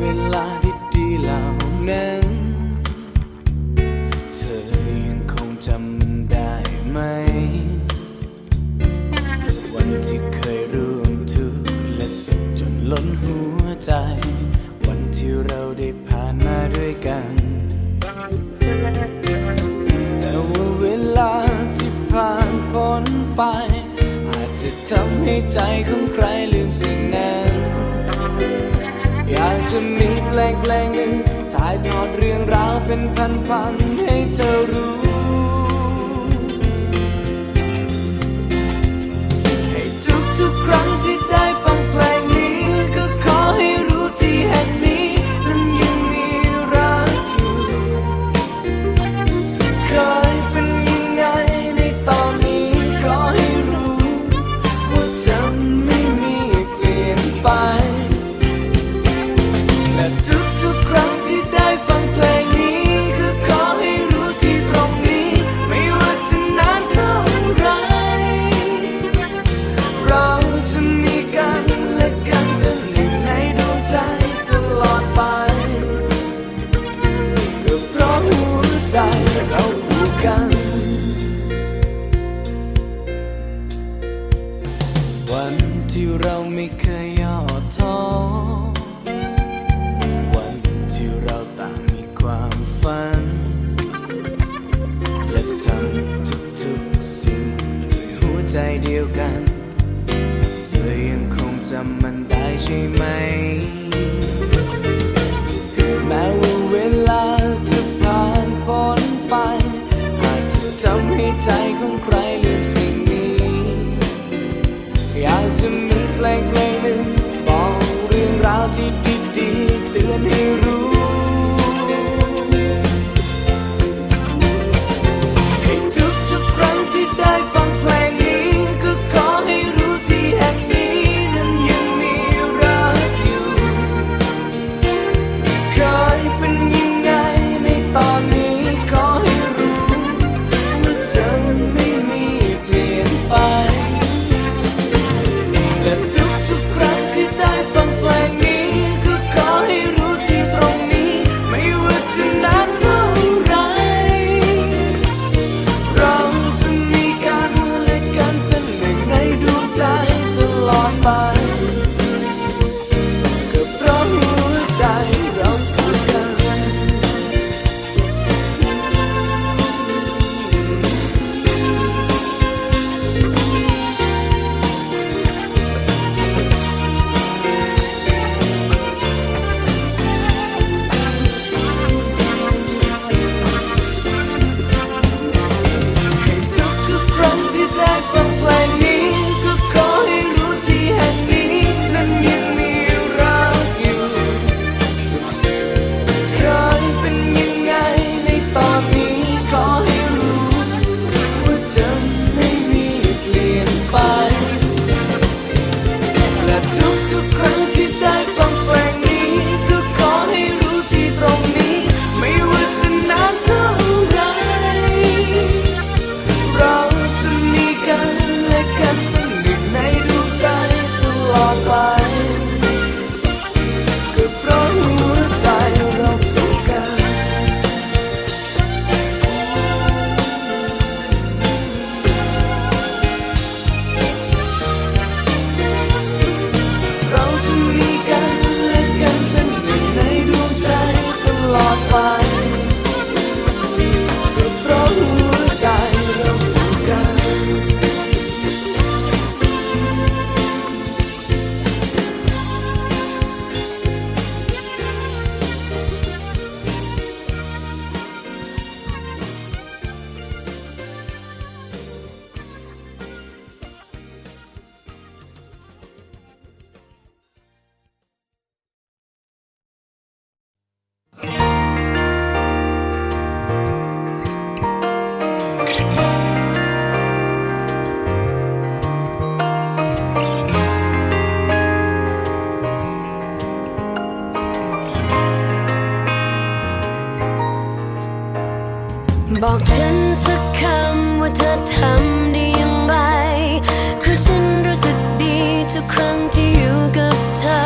เวลาดีเหล่านั้น เธอยังคงจำได้ไหม วันที่เคยร่วมทุกและสุขจนล้นหัวใจ วันที่เราได้ผ่านมาด้วยกัน แต่ว่าเวลาที่ผ่านพ้นไป อาจจะทำให้ใจของใคร จะมีเพลงเพลงหนึ่งถ่ายทอดเรื่องราวเป็นพันๆให้เธอรู้ ให้ทุกๆครั้งที่ได้ฟังเพลงนี้ก็ขอให้รู้ที่แห่งนี้นั้นยังมีรักอยู่เคยเป็นยังไงในตอนนี้ขอให้รู้ ว่าจธไม่มีเปลี่ยนไปียวกัน เธอยังคงจำมันได้ใช่ไหม แม้ว่าเวลาจะผ่านพ้นไปอาจเธทำให้ใจของใครเลือ บอกฉันสักคำว่าเธอทำได้อย่างไร คือฉันรู้สึกดีทุกครั้งที่อยู่กับเธอ